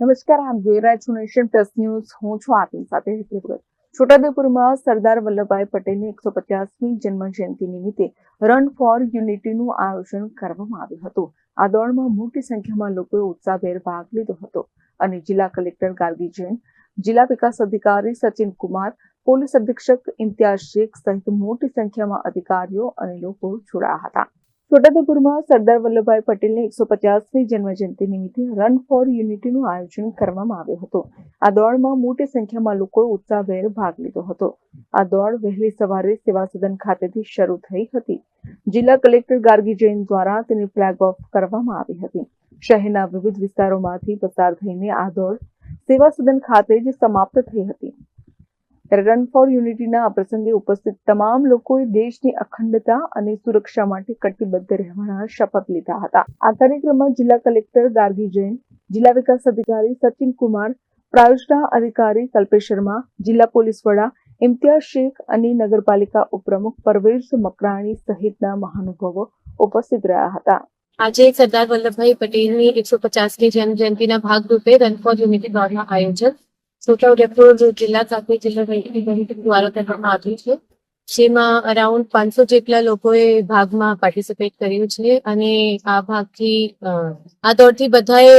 નમસ્કાર આપ જોઈ રહ્યા છો નેશન પ્લસ ન્યૂઝ. હું છું આપની સાથે હેતલ છોટાઉદેપુરમાં સરદાર વલ્લભભાઈ પટેલની એકસો પચાસમી જન્મ જયંતિ નિમિત્તે રન ફોર યુનિટીનું આયોજન કરવામાં આવ્યું હતું. આ દોડમાં મોટી સંખ્યામાં લોકોએ ઉત્સાહભેર ભાગ લીધો હતો અને જિલ્લા કલેક્ટર ગાર્ગી જૈન, જિલ્લા વિકાસ અધિકારી સચિન કુમાર, પોલીસ અધિક્ષક ઇમ્તિયાઝ શેખ સહિત મોટી સંખ્યામાં અધિકારીઓ અને લોકો જોડાયા હતા. છોટાઉદેપુરમાં સરદાર વલ્લભભાઈ પટેલની એકસો પચાસમી જન્મજયંતિ નિમિત્તે રન ફોર યુનિટીનું આયોજન કરવામાં આવ્યું હતું. આ દોડમાં મોટી સંખ્યામાં લોકોએ ઉત્સાહભેર ભાગ લીધો હતો. આ દોડ વહેલી સવારે સેવા સદન ખાતેથી શરૂ થઈ હતી. જિલ્લા કલેક્ટર ગાર્ગી જૈન દ્વારા તેની ફ્લેગ ઓફ કરવામાં આવી હતી. શહેરના વિવિધ વિસ્તારોમાંથી પસાર થઈને આ દોડ સેવા સદન ખાતે જ સમાપ્ત થઈ હતી. રન ફોર યુનિટીના આ પ્રસંગે ઉપસ્થિત તમામ લોકોએ દેશની અખંડતા અને સુરક્ષા માટે કટિબદ્ધ રહેવાના શપથ લીધા હતા. આ કાર્યક્રમમાં જિલ્લા કલેક્ટર ગાર્ગી જૈન, જિલ્લા વિકાસ અધિકારી સચિન કુમાર, પ્રાયોજના અધિકારી કલ્પેશ શર્મા, જિલ્લા પોલીસ વડા ઇમ્તિયાઝ શેખ અને નગરપાલિકા ઉપપ્રમુખ પરવેઝ મકરાણી સહિતના મહાનુભાવો ઉપસ્થિત રહ્યા હતા. આજે સરદાર વલ્લભભાઈ પટેલની એકસો પચાસમી જન્મ જયંતિના ભાગરૂપે રન ફોર યુનિટી દોડનું આયોજન છોટાઉદેપુર જિલ્લા સાથે જિલ્લા દ્વારા કરવામાં આવ્યું છે, જેમાં અરાઉન્ડ પાંચસો જેટલા લોકોએ ભાગમાં પાર્ટિસિપેટ કર્યું છે અને આ ભાગથી આ દોડથી બધાએ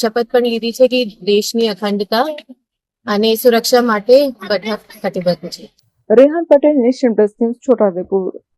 શપથ પણ લીધી છે કે દેશની અખંડતા અને સુરક્ષા માટે બધા કટિબદ્ધ છે. Rehan Patel, nation plus news, Chhota Udepur.